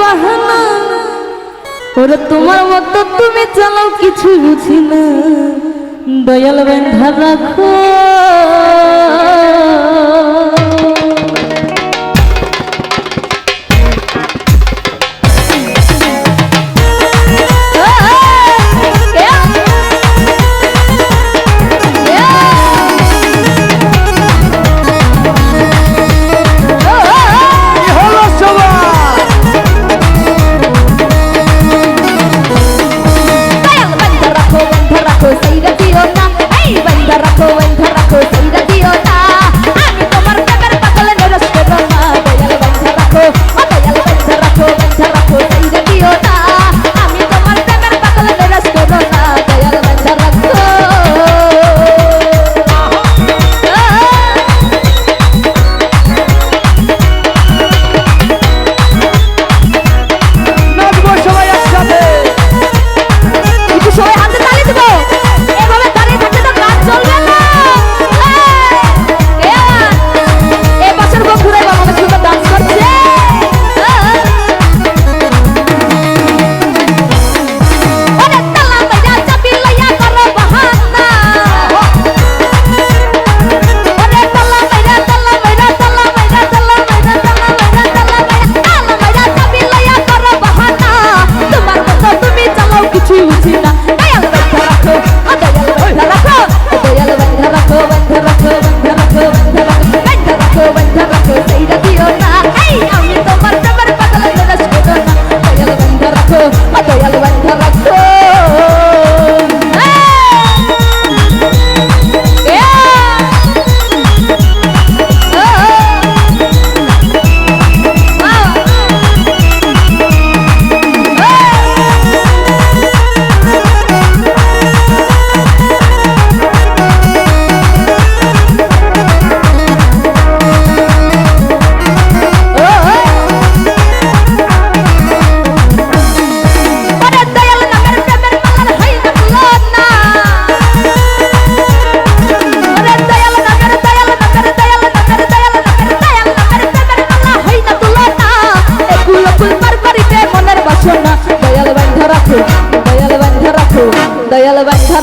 বাহানা। ওরা তোমার মতো তুমি চালাও কিছু বুঝি না। দয়াল বান্ধা রাখো।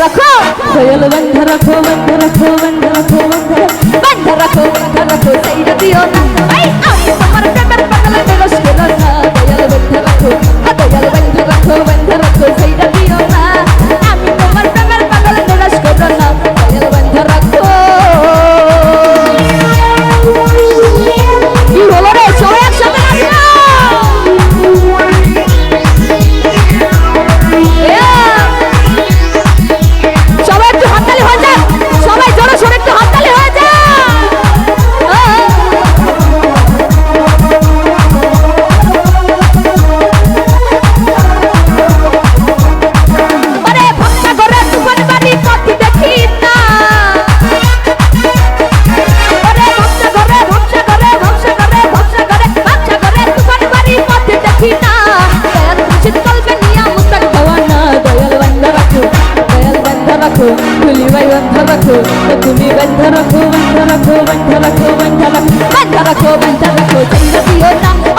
রাখো। দয়াল বন্ধ রাখো। রাখো তুমি বান্ধা রাখো বান্ধা রাখো বান্ধা রাখো বান্ধা রাখো বান্ধা রাখো। বান্ধা রাখো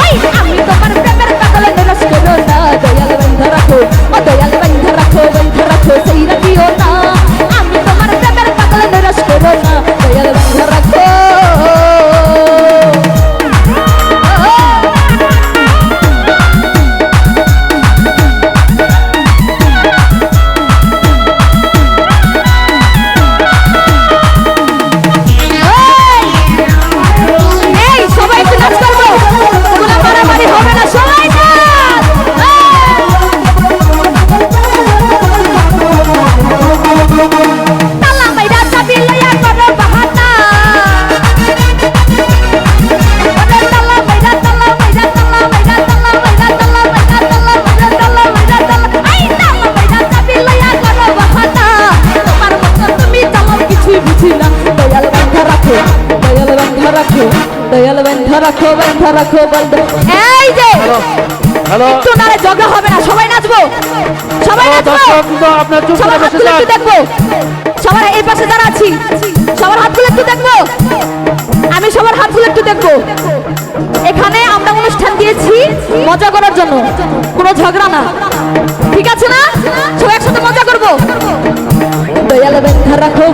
বান্ধা রাখো রাখো এই যে হ্যালো জগা হবে না সবাই নাচবো। সবাই নাচবো। আপনার চুপ দেখব। সবার এই পাশে যারা আছি সবার হাতগুলো একটু দেখব। আমি সবার হাতগুলো একটু দেখব। এখানে আমরা অনুষ্ঠান দিয়েছি মজা করার জন্য। কোনো ঝগড়া না। ঠিক আছে না? সবাই একসাথে মজা করব। দয়াল রাখো